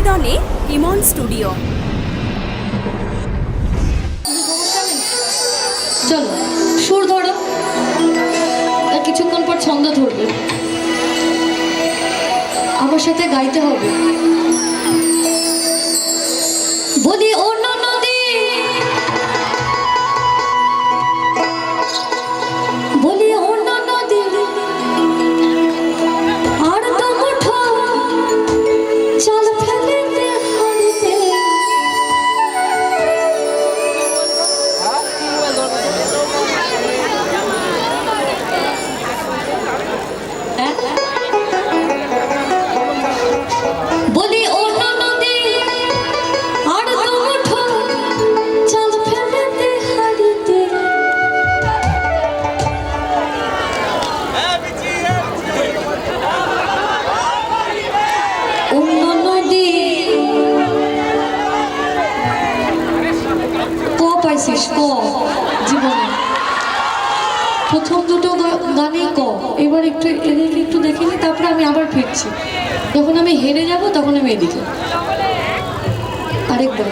নিবেদনে ইমন studio. চলো, সুর ধরো। কিছুক্ষণ পর ছন্দ ধরবে। আমার সাথে গাইতে হবে। বলি, ওর বয়স ক, জীবনে। প্রথম দুটো গানেই ক। এবার একটু এদিকে একটু দেখে নিই তারপরে আমি আবার ফিরছি। যখন আমি হেরে যাব তখন আমি এদিকে। আরেকবার।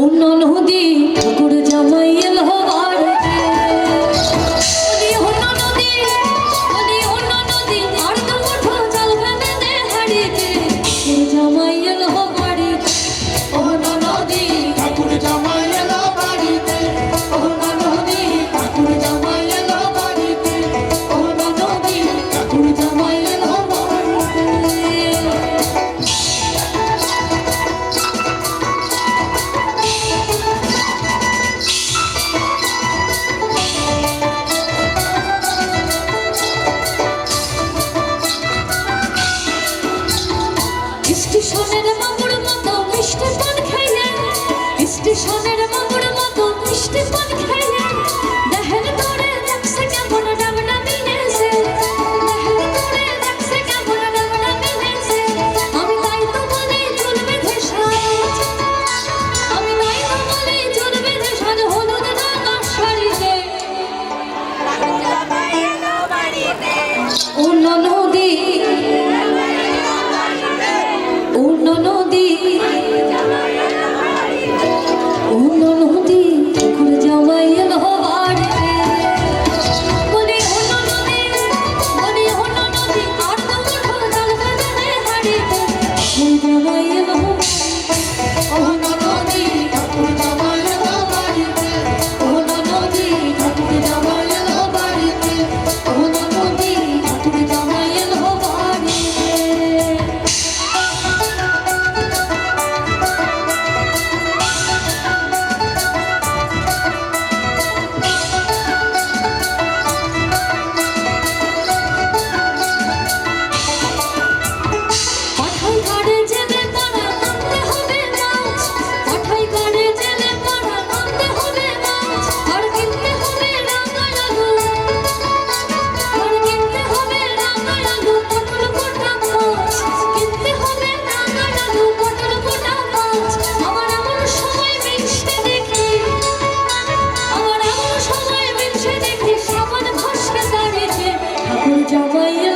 অন্য নদী ঠাকুর জামাই এল হবার। অন্য নদী অন্য নদী অন্য Oh my God.